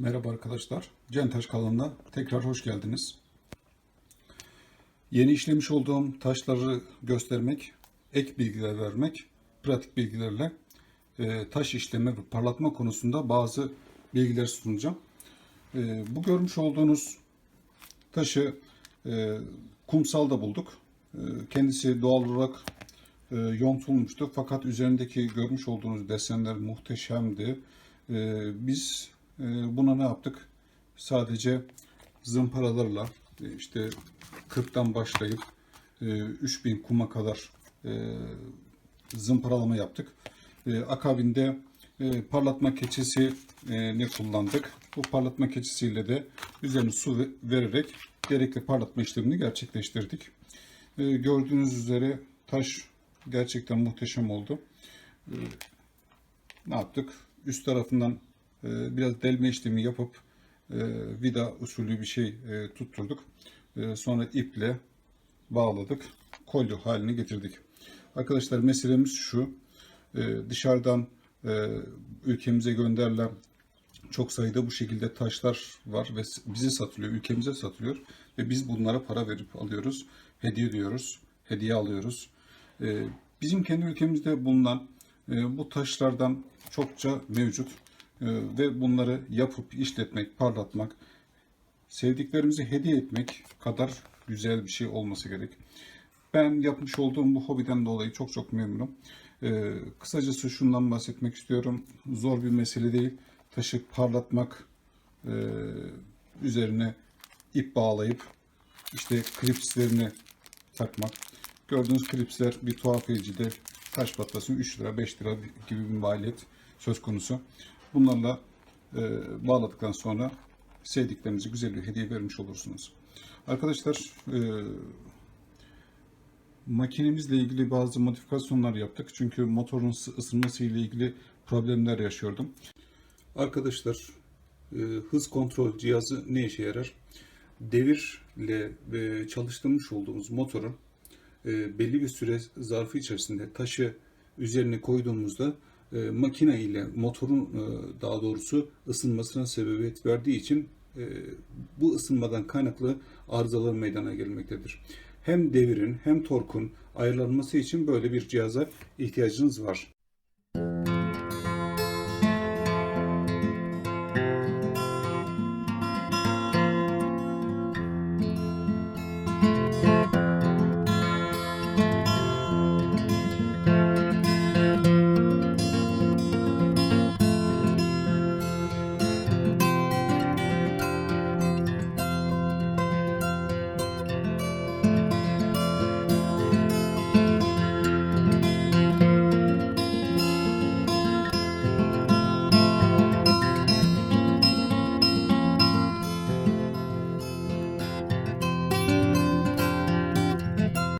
Merhaba arkadaşlar. Centaş kanalına tekrar hoş geldiniz. Yeni işlemiş olduğum taşları göstermek, ek bilgiler vermek, pratik bilgilerle e, taş işleme ve parlatma konusunda bazı bilgiler sunacağım. E, bu görmüş olduğunuz taşı e, kumsalda bulduk. Kendisi doğal olarak yontulmuştu. Fakat üzerindeki görmüş olduğunuz desenler muhteşemdi. Biz buna ne yaptık? Sadece zımparalarla e, işte 40'tan başlayıp e, 3000 kuma kadar e, zımparalama yaptık. E, akabinde e, parlatma keçisi e, ne kullandık? Bu parlatma keçisiyle de üzerine su ve- vererek gerekli parlatma işlemini gerçekleştirdik. E, gördüğünüz üzere taş gerçekten muhteşem oldu. E, ne yaptık? Üst tarafından e, biraz delme işlemi yapıp e, vida usulü bir şey e, tutturduk. E, sonra iple bağladık. Kolye haline getirdik. Arkadaşlar meselemiz şu. E, dışarıdan e, ülkemize gönderilen çok sayıda bu şekilde taşlar var ve bize satılıyor, ülkemize satılıyor ve biz bunlara para verip alıyoruz, hediye ediyoruz, hediye alıyoruz. Ee, bizim kendi ülkemizde bulunan bu taşlardan çokça mevcut Ee, ve bunları yapıp işletmek, parlatmak, sevdiklerimize hediye etmek kadar güzel bir şey olması gerek. Ben yapmış olduğum bu hobiden dolayı çok çok memnunum. Ee, kısacası şundan bahsetmek istiyorum. Zor bir mesele değil. Taşı parlatmak, e, üzerine ip bağlayıp işte klipslerini takmak. Gördüğünüz klipsler bir tuhafiyecide taş patlasın 3 lira 5 lira gibi bir maliyet söz konusu. Bunlarla e, bağladıktan sonra sevdiklerinize güzel bir hediye vermiş olursunuz. Arkadaşlar e, makinemizle ilgili bazı modifikasyonlar yaptık. Çünkü motorun ısı- ısınması ile ilgili problemler yaşıyordum. Arkadaşlar e, hız kontrol cihazı ne işe yarar? Devirle e, çalıştırmış olduğumuz motorun e, belli bir süre zarfı içerisinde taşı üzerine koyduğumuzda e, makine ile motorun e, daha doğrusu ısınmasına sebebiyet verdiği için e, bu ısınmadan kaynaklı arızalar meydana gelmektedir. Hem devirin hem torkun ayarlanması için böyle bir cihaza ihtiyacınız var.